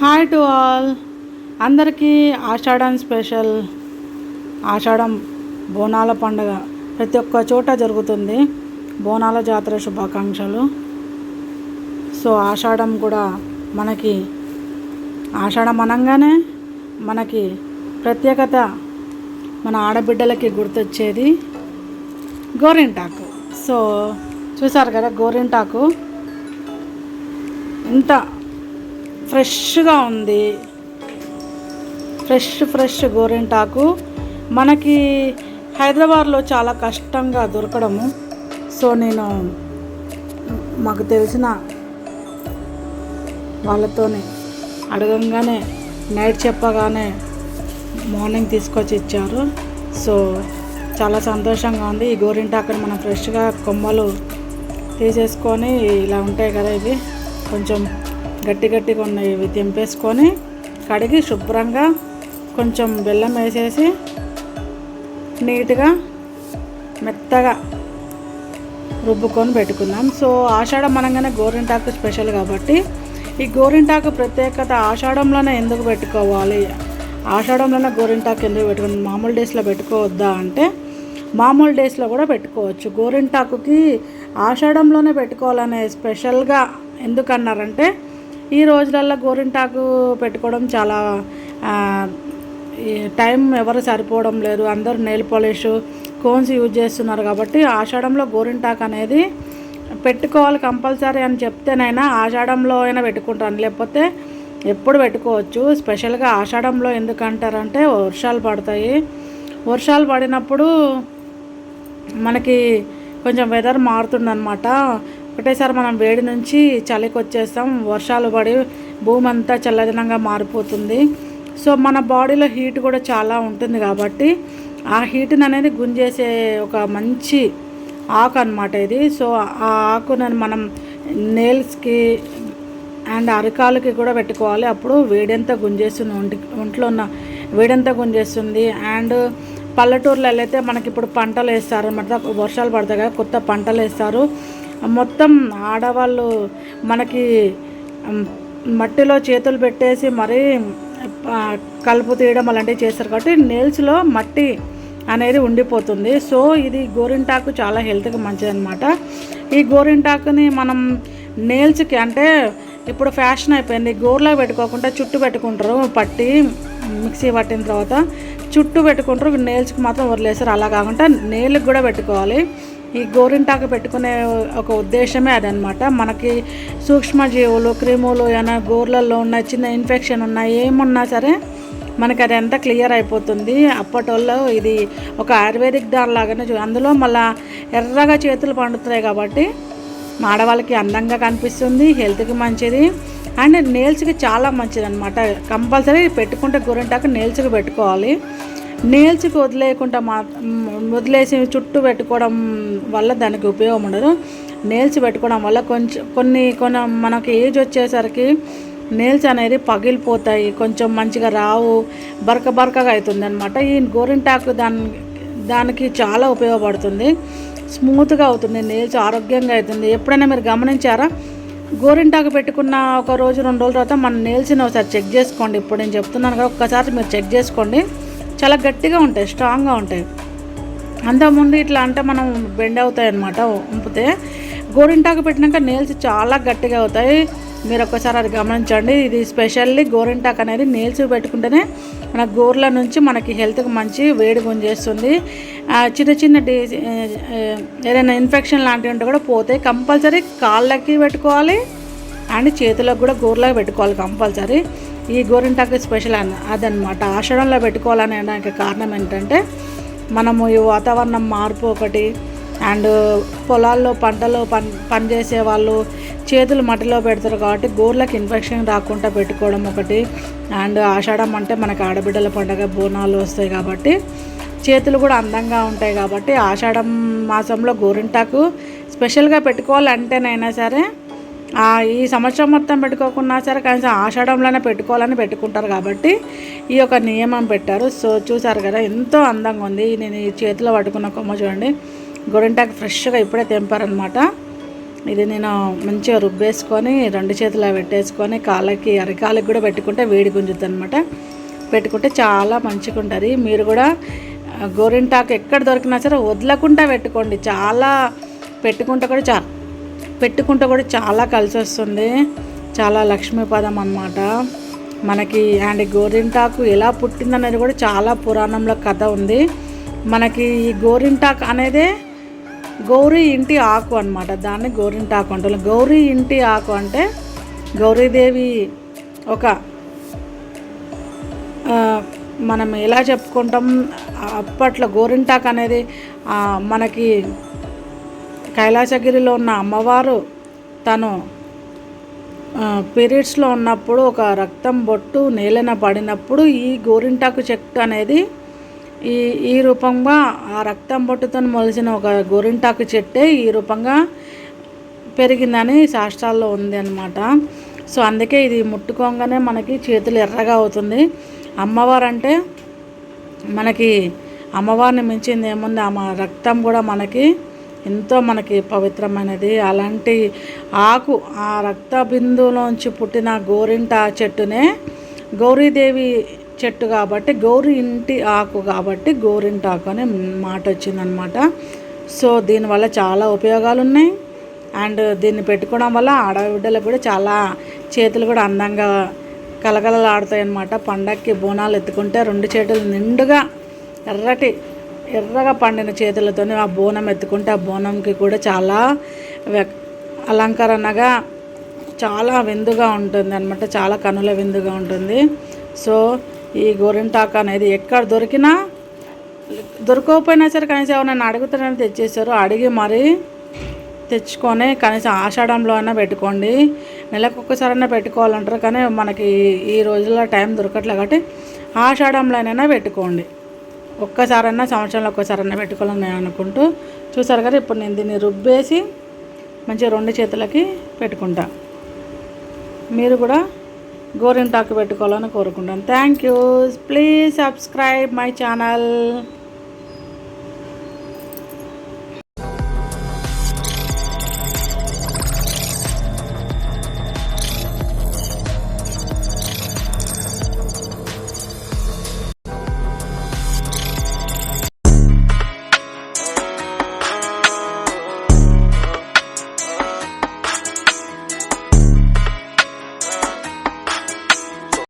Hi to all. అందరికీ ఆషాఢం special. ఆషాఢం బోనాల పండుగ ప్రతి ఒక్క చోట జరుగుతుంది. బోనాల జాతర శుభాకాంక్షలు. సో ఆషాఢం కూడా మనకి ఆషాఢం అనగానే మనకి ప్రత్యేకత మన ఆడబిడ్డలకి గుర్తొచ్చేది గోరింటాకు. సో చూసారు కదా గోరింటాకు? ఇంత ఫ్రెష్గా ఉంది. ఫ్రెష్ ఫ్రెష్ గోరింటాకు. మనకి హైదరాబాద్లో చాలా కష్టంగా దొరకడము. సో నేను మాకు తెలిసిన వాళ్ళతోనే అడగంగానే నైట్ చెప్పగానే మార్నింగ్ తీసుకొచ్చి ఇచ్చారు. సో చాలా సంతోషంగా ఉంది. ఈ గోరింటాకుని మనం ఫ్రెష్గా కొమ్మలు తీసేసుకొని ఇలా ఉంటాయి కదా ఇవి. కొంచెం గట్టి గట్టిగా ఉన్నవి ఇవి తెంపేసుకొని కడిగి శుభ్రంగా కొంచెం బెల్లం వేసేసి నీట్గా మెత్తగా రుబ్బుకొని పెట్టుకుందాం. సో ఆషాఢం అనగానే గోరింటాకు స్పెషల్ కాబట్టి ఈ గోరింటాకు ప్రత్యేకత ఆషాఢంలోనే ఎందుకు పెట్టుకోవాలి? ఆషాఢంలోనే గోరింటాకు ఎందుకు పెట్టుకుని మామూలు డేస్లో పెట్టుకోవద్దా అంటే మామూలు డేస్లో కూడా పెట్టుకోవచ్చు. గోరింటాకుకి ఆషాఢంలోనే పెట్టుకోవాలనే స్పెషల్గా ఎందుకన్నారంటే ఈ రోజులలో గోరింటాకు పెట్టుకోవడం చాలా ఈ టైం ఎవరు సరిపోవడం లేదు. అందరూ నెయిల్ పాలిష్ కోన్స్ యూజ్ చేస్తున్నారు కాబట్టి ఆషాఢంలో గోరింటాకు అనేది పెట్టుకోవాలి కంపల్సరీ అని చెప్తేనైనా ఆషాఢంలో అయినా పెట్టుకుంటాను. లేకపోతే ఎప్పుడు పెట్టుకోవచ్చు. స్పెషల్గా ఆషాఢంలో ఎందుకంటారంటే వర్షాలు పడతాయి. వర్షాలు పడినప్పుడు మనకి కొంచెం వెదర్ మారుతుందన్నమాట. ఒకటేసారి మనం వేడి నుంచి చలికి వచ్చేస్తాం వర్షాలు పడి భూమి అంతా చల్లదనంగా మారిపోతుంది. సో మన బాడీలో హీట్ కూడా చాలా ఉంటుంది కాబట్టి ఆ హీట్ని అనేది గుంజేసే ఒక మంచి ఆకు అనమాట ఇది. సో ఆ ఆకును మనం నేల్స్కి అండ్ అరకాలకి కూడా పెట్టుకోవాలి. అప్పుడు వేడంతా గుంజేస్తుంది. ఒంటి ఒంట్లో ఉన్న వేడంతా గుంజేస్తుంది. అండ్ పల్లెటూర్లలో అయితే మనకి ఇప్పుడు పంటలు వేస్తారు అనమాట వర్షాలు పడతాయి కదా కొత్త పంటలు వేస్తారు. మొత్తం ఆడవాళ్ళు మనకి మట్టిలో చేతులు పెట్టేసి మరీ కలుపు తీయడం అలాంటివి చేస్తారు కాబట్టి నేల్స్లో మట్టి అనేది ఉండిపోతుంది. సో ఇది గోరింటాకు చాలా హెల్త్కి మంచిదనమాట ఈ గోరింటాకుని మనం నేల్స్కి అంటే ఇప్పుడు ఫ్యాషన్ అయిపోయింది. గోర్లో పెట్టుకోకుండా చుట్టూ పెట్టుకుంటారు పట్టి మిక్సీ పట్టిన తర్వాత చుట్టూ పెట్టుకుంటారు నేల్స్కి మాత్రం వదిలేస్తారు. అలా కాకుండా నేళ్ళకి కూడా పెట్టుకోవాలి. ఈ గోరింటాకు పెట్టుకునే ఒక ఉద్దేశమే అదనమాట మనకి సూక్ష్మజీవులు క్రిములు ఏమైనా గోర్లలో ఉన్న చిన్న ఇన్ఫెక్షన్ ఉన్నా ఏమున్నా సరే మనకి అది ఎంత క్లియర్ అయిపోతుంది. అప్పటిలో ఇది ఒక ఆయుర్వేదిక్ దానిలాగానే చూ- అందులో మళ్ళా ఎర్రగా చేతులు పండుతున్నాయి కాబట్టి ఆడవాళ్ళకి అందంగా కనిపిస్తుంది హెల్త్కి మంచిది. అండ్ నేల్స్కి చాలా మంచిది అనమాట కంపల్సరీ పెట్టుకుంటే గోరింటాకు నేల్స్కి పెట్టుకోవాలి. నేల్స్కి వదిలేయకుండా మా వదిలేసి చుట్టూ పెట్టుకోవడం వల్ల దానికి ఉపయోగం ఉండదు. నేల్చి పెట్టుకోవడం వల్ల కొంచెం కొన్ని కొన్ని మనకి ఏజ్ వచ్చేసరికి నేల్స్ అనేది పగిలిపోతాయి. కొంచెం మంచిగా రావు బరక బరకగా అవుతుంది అనమాట ఈ గోరింటాకు దాని దానికి చాలా ఉపయోగపడుతుంది. స్మూత్గా అవుతుంది నేల్స్ ఆరోగ్యంగా అవుతుంది. ఎప్పుడైనా మీరు గమనించారా? గోరింటాకు పెట్టుకున్న ఒక రోజు రెండు రోజుల తర్వాత మన నేల్స్ని ఒకసారి చెక్ చేసుకోండి. ఇప్పుడు నేను చెప్తున్నాను కదా ఒక్కసారి మీరు చెక్ చేసుకోండి. చాలా గట్టిగా ఉంటాయి స్ట్రాంగ్గా ఉంటాయి. అంతకుముందు ఇట్లా అంటే మనం బెండ్ అవుతాయి అనమాట ఉంపితే. గోరింటాకు పెట్టినాక నేల్స్ చాలా గట్టిగా అవుతాయి. మీరు ఒక్కసారి అది గమనించండి ఇది స్పెషల్లీ గోరింటాకు అనేది నేల్స్ పెట్టుకుంటేనే మన గోర్ల నుంచి మనకి హెల్త్కి మంచి వేడి గుంజేస్తుంది. చిన్న చిన్న డీ ఏదైనా ఇన్ఫెక్షన్ లాంటివి ఉంటే కూడా పోతాయి కంపల్సరీ కాళ్ళకి పెట్టుకోవాలి అండ్ చేతులకు కూడా గోర్లకు పెట్టుకోవాలి కంపల్సరీ. ఈ గోరింటాకు స్పెషల్ అన్న అదనమాట ఆషాఢంలో పెట్టుకోవాలని దానికి కారణం ఏంటంటే మనము ఈ వాతావరణం మార్పు ఒకటి అండ్ పొలాల్లో పంటలో పని పనిచేసే వాళ్ళు చేతులు మట్టిలో పెడతారు కాబట్టి గోర్లకు ఇన్ఫెక్షన్ రాకుండా పెట్టుకోవడం ఒకటి అండ్ ఆషాఢం అంటే మనకి ఆడబిడ్డల పండగ బోనాలు వస్తాయి కాబట్టి చేతులు కూడా అందంగా ఉంటాయి కాబట్టి ఆషాఢం మాసంలో గోరింటాకు స్పెషల్గా పెట్టుకోవాలంటేనైనా సరే ఈ సంవత్సరం మొత్తం పెట్టుకోకున్నా సరే కనీసం ఆషాఢంలోనే పెట్టుకోవాలని పెట్టుకుంటారు కాబట్టి ఈ యొక్క నియమం పెట్టారు. సో చూసారు కదా ఎంతో అందంగా ఉంది. నేను ఈ చేతిలో పట్టుకున్న కొమ్మ చూడండి. గొరింటాకు ఫ్రెష్గా ఇప్పుడే తెంపారనమాట. ఇది నేను మంచిగా రుబ్బేసుకొని రెండు చేతులు పెట్టేసుకొని కాళ్ళకి అరకాలకి కూడా పెట్టుకుంటే వేడి గుంజుద్ది అనమాట పెట్టుకుంటే చాలా మంచిగా ఉంటుంది. మీరు కూడా గోరింటాకు ఎక్కడ దొరికినా సరే వదలకుండా పెట్టుకోండి. చాలా పెట్టుకుంటే కూడా చాలా. పెట్టుకుంటే కూడా చాలా కలిసి వస్తుంది చాలా లక్ష్మీపదం అనమాట మనకి అండ్ గోరింటాకు ఎలా పుట్టిందనేది కూడా చాలా పురాణంలో కథ ఉంది. మనకి ఈ గోరింటాకు అనేదే గౌరీ ఇంటి ఆకు అనమాట దాన్ని గోరింటాకు అంటారు. గౌరీ ఇంటి ఆకు అంటే గౌరీదేవి ఒక మనం ఎలా చెప్పుకుంటాం? అప్పట్లో గోరింటాకు అనేది మనకి కైలాసగిరిలో ఉన్న అమ్మవారు తను పీరియడ్స్లో ఉన్నప్పుడు ఒక రక్తం బొట్టు నేలన పడినప్పుడు ఈ గోరింటాకు చెట్టు అనేది ఈ ఈ రూపంగా ఆ రక్తం బొట్టుతో మొలిసిన ఒక గోరింటాకు చెట్టే ఈ రూపంగా పెరిగిందని శాస్త్రాల్లో ఉంది అనమాట సో అందుకే ఇది ముట్టుకోగానే మనకి చేతులు ఎర్రగా అవుతుంది. అమ్మవారు అంటే మనకి అమ్మవారిని మించింది ఏముంది? ఆమె రక్తం కూడా మనకి ఎంతో మనకి పవిత్రమైనది. అలాంటి ఆకు ఆ రక్త బిందువులోంచి పుట్టిన గోరింట చెట్టునే గౌరీదేవి చెట్టు కాబట్టి గౌరీ ఇంటి ఆకు కాబట్టి గోరింటాకు అనే మాట వచ్చిందనమాట. సో దీనివల్ల చాలా ఉపయోగాలు ఉన్నాయి అండ్ దీన్ని పెట్టుకోవడం వల్ల ఆడబిడ్డలకు కూడా చాలా చేతులు కూడా అందంగా కలకలలాడుతాయి అన్నమాట పండక్కి బోనాలు ఎత్తుకుంటే రెండు చేతులు నిండుగా ఎర్రటి ఎర్రగా పండిన చేతులతోనే ఆ బోనం ఎత్తుకుంటే ఆ బోనంకి కూడా చాలా అలంకరణగా చాలా విందుగా ఉంటుంది అనమాట చాలా కనుల విందుగా ఉంటుంది. సో ఈ గోరింటాకు అనేది ఎక్కడ దొరికినా దొరకకపోయినా సరే కనీసం ఎవరైనా అడుగుతారని తెచ్చేసారు అడిగి మరీ తెచ్చుకొని కనీసం ఆషాఢంలో అయినా పెట్టుకోండి. నెలకు ఒక్కసారైనా పెట్టుకోవాలంటారు కానీ మనకి ఈ రోజుల్లో టైం దొరకట్లే కాబట్టి ఆషాఢంలోనైనా పెట్టుకోండి. ఒక్కసారైనా సంవత్సరంలో ఒక్కసారైనా పెట్టుకోవాలని నేను అనుకుంటూ చూసారు కదా ఇప్పుడు నేను దీన్ని రుబ్బేసి మంచిగా రెండు చేతులకి పెట్టుకుంటా. మీరు కూడా గోరింటాకు పెట్టుకోవాలని కోరుకుంటాను. Thank you please subscribe my channel